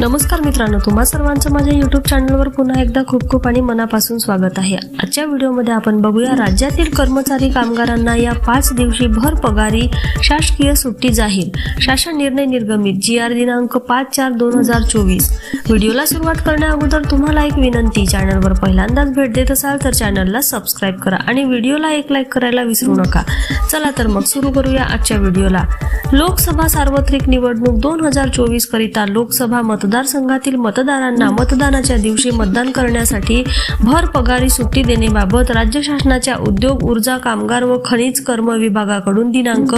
नमस्कार मित्रांनो तुम्हा सर्वांचं माझ्या युट्यूब चॅनलवर पुन्हा एकदा खूप खूप आणि मनापासून स्वागत आहे. आजच्या व्हिडिओमध्ये आपण बघूया राज्यातील कर्मचारी कामगारांना या पाच दिवशी भर पगारी शासकीय सुट्टी जाहीर. शासन निर्णय निर्गमित जी आर दिनांक पाच चार दोन हजार चोवीस. व्हिडिओला सुरुवात करण्या अगोदर तुम्हाला एक विनंती चॅनलवर पहिल्यांदाच भेट देत असाल तर चॅनलला सबस्क्राईब करा आणि व्हिडिओला एक लाईक करायला विसरू नका. चला तर मग सुरू करूया आजच्या व्हिडिओला. लोकसभा सार्वत्रिक निवडणूक दोन हजार चोवीस करिता लोकसभा मतदारसंघातील मतदारांना मतदानाच्या दिवशी मतदान करण्यासाठी भर पगारी सुट्टी देण्याबाबत राज्य शासनाच्या उद्योग ऊर्जा कामगार व खनिज कर्म विभागाकडून दिनांक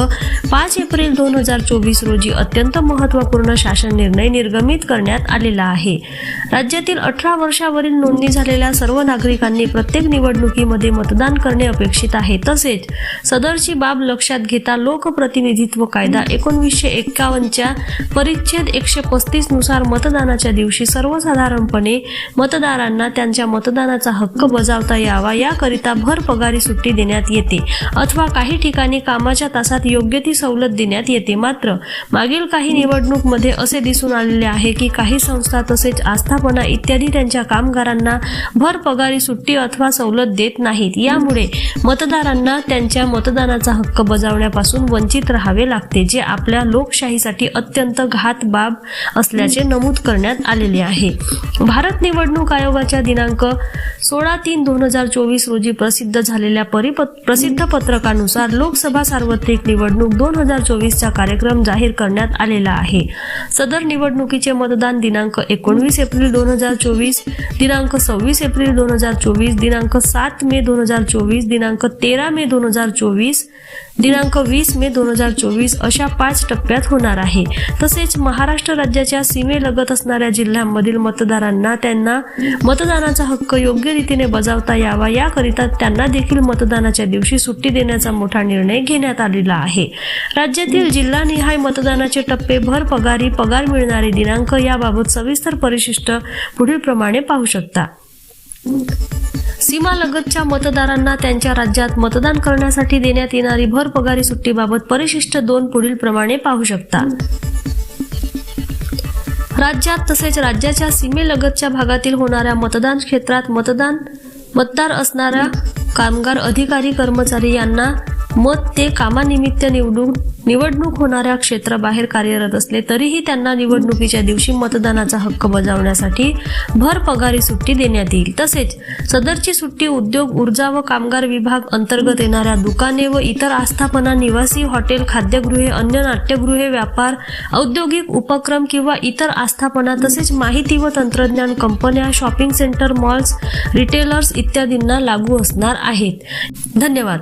पाच एप्रिल दोन हजार चोवीस रोजी अत्यंत महत्त्वपूर्ण शासन निर्णय निर्गमित करण्यात आलेला आहे. राज्यातील अठरा वर्षावरील नोंदणी झालेल्या सर्व नागरिकांनी प्रत्येक निवडणुकीमध्ये मतदान करणे अपेक्षित आहे. तसेच सदरची बाब लक्षात घेता लोकप्रतिनिधित्व कायदा एकोणवीसशे एक्कावन्नच्या परिच्छेद एकशे पस्तीसनुसार मतदानाच्या दिवशी सर्वसाधारणपणे मतदारांना त्यांच्या मतदानाचा हक्क बजावता यावा याकरिता भर पगारी सुट्टी देण्यात येते अथवा काही ठिकाणी कामाच्या तासात योग्य ती सवलत देण्यात येते. मात्र मागील काही निवडणूकमध्ये असे दिसून आलेले आहे की काही संस्था तसेच आस्थापना इत्यादी त्यांच्या कामगारांना भर पगारी सुट्टी अथवा सवलत देत नाहीत. यामुळे मतदारांना त्यांच्या मतदानाचा हक्क बजावण्यापासून वंचित राहावे लागते जे आपल्या लोकशाहीसाठी अत्यंत घात बाब असल्याचे नमूद करण्यात आलेले आहे. भारत निवडणूक आयोगाच्या दिनांक सोळा तीन दोन हजार चोवीस रोजी प्रसिद्ध झालेल्या परिपत प्रसिद्ध पत्रकानुसार लोकसभा सार्वत्रिक निवडणूक दोन हजार चोवीसचा कार्यक्रम जाहीर करण्यात आलेला आहे. सदर निवडणुकीचे मतदान दिनांक एकोणवीस एप्रिल दोन हजार चोवीस दिनांक सव्वीस एप्रिल दोन हजार चोवीस दिनांक सात मे दोन हजार चोवीस दिनांक तेरा मे दोन हजार चोवीस दिनांक वीस मे दोन हजार चोवीस अशा पाच टप्प्यात होणार आहे. तसेच महाराष्ट्र राज्याच्या सीमेलगत असणाऱ्या जिल्ह्यांमधील मतदारांना त्यांना मतदानाचा हक्क योग्य रीतीने बजावता यावा. याकरिता त्यांना देखील मतदानाच्या दिवशी सुट्टी देण्याचा मोठा निर्णय घेण्यात आलेला आहे. राज्यातील जिल्हानिहाय मतदानाचे टप्पे भर पगारी पगार मिळणारे दिनांक याबाबत सविस्तर परिशिष्ट पुढील प्रमाणे पाहू शकता. सीमालगतच्या मतदारांना त्यांच्या राज्यात मतदान करण्यासाठी देण्यात येणारी भर पगारी सुट्टीबाबत परिशिष्ट दोन पुढील प्रमाणे पाहू शकता. राज्यात तसेच राज्याच्या सीमेलगतच्या भागातील होणाऱ्या मतदान क्षेत्रात मतदान मतदार असणाऱ्या कामगार अधिकारी कर्मचारी यांना मत ते कामानिमित्त निवडून निवडणूक होणाऱ्या क्षेत्राबाहेर कार्यरत असले तरीही त्यांना निवडणुकीच्या दिवशी मतदानाचा हक्क बजावण्यासाठी भर पगारी सुट्टी देण्यात येईल. तसेच सदरची सुट्टी उद्योग ऊर्जा व कामगार विभाग अंतर्गत येणाऱ्या दुकाने व इतर आस्थापना निवासी हॉटेल खाद्यगृहे अन्य नाट्यगृहे व्यापार औद्योगिक उपक्रम किंवा इतर आस्थापना तसेच माहिती व तंत्रज्ञान कंपन्या शॉपिंग सेंटर मॉल्स रिटेलर्स इत्यादींना लागू असणार आहेत. धन्यवाद.